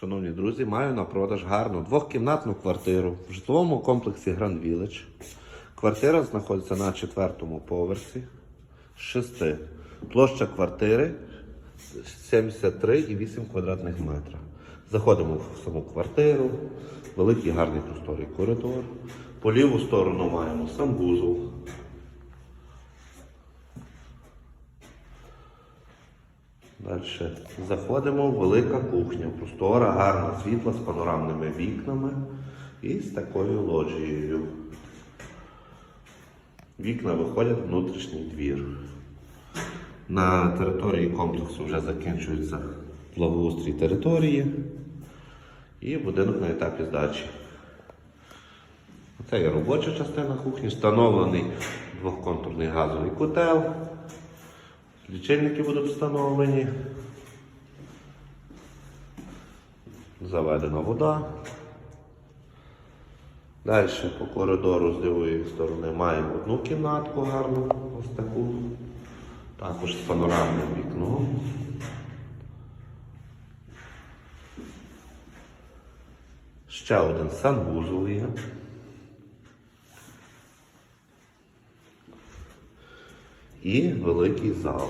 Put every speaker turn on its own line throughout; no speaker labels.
Шановні друзі, маю на продаж гарну двохкімнатну квартиру в житловому комплексі Grand Village. Квартира знаходиться на четвертому поверсі з шести. Площа квартири 73,8 квадратних метра. Заходимо в саму квартиру, великий гарний просторий коридор. По ліву сторону маємо санвузол. Далі заходимо в велика кухня, простора, гарна світла з панорамними вікнами і з такою лоджією. Вікна виходять в внутрішній двір. На території комплексу вже закінчується благоустрій території і будинок на етапі здачі. Це є робоча частина кухні, встановлений двохконтурний газовий котел. Лічильники будуть встановлені. Заведена вода. Далі по коридору з лівої сторони маємо одну кімнатку гарну, ось таку. Також з панорамним вікном. Ще один санвузол є. І великий зал.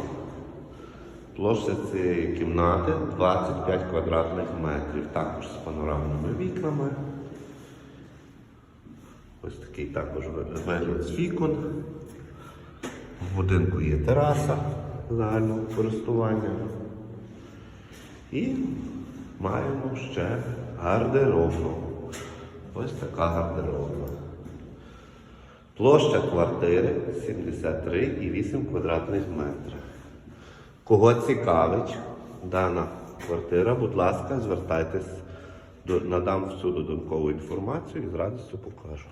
Площа цієї кімнати 25 квадратних метрів, також з панорамними вікнами. Ось такий також вигляд з вікон. В будинку є тераса загального користування. І маємо ще гардеробну. Ось така гардеробна. Площа квартири 73,8 квадратних метрів. Кого цікавить дана квартира, будь ласка, звертайтесь, надам всю додаткову інформацію і з радістю покажу.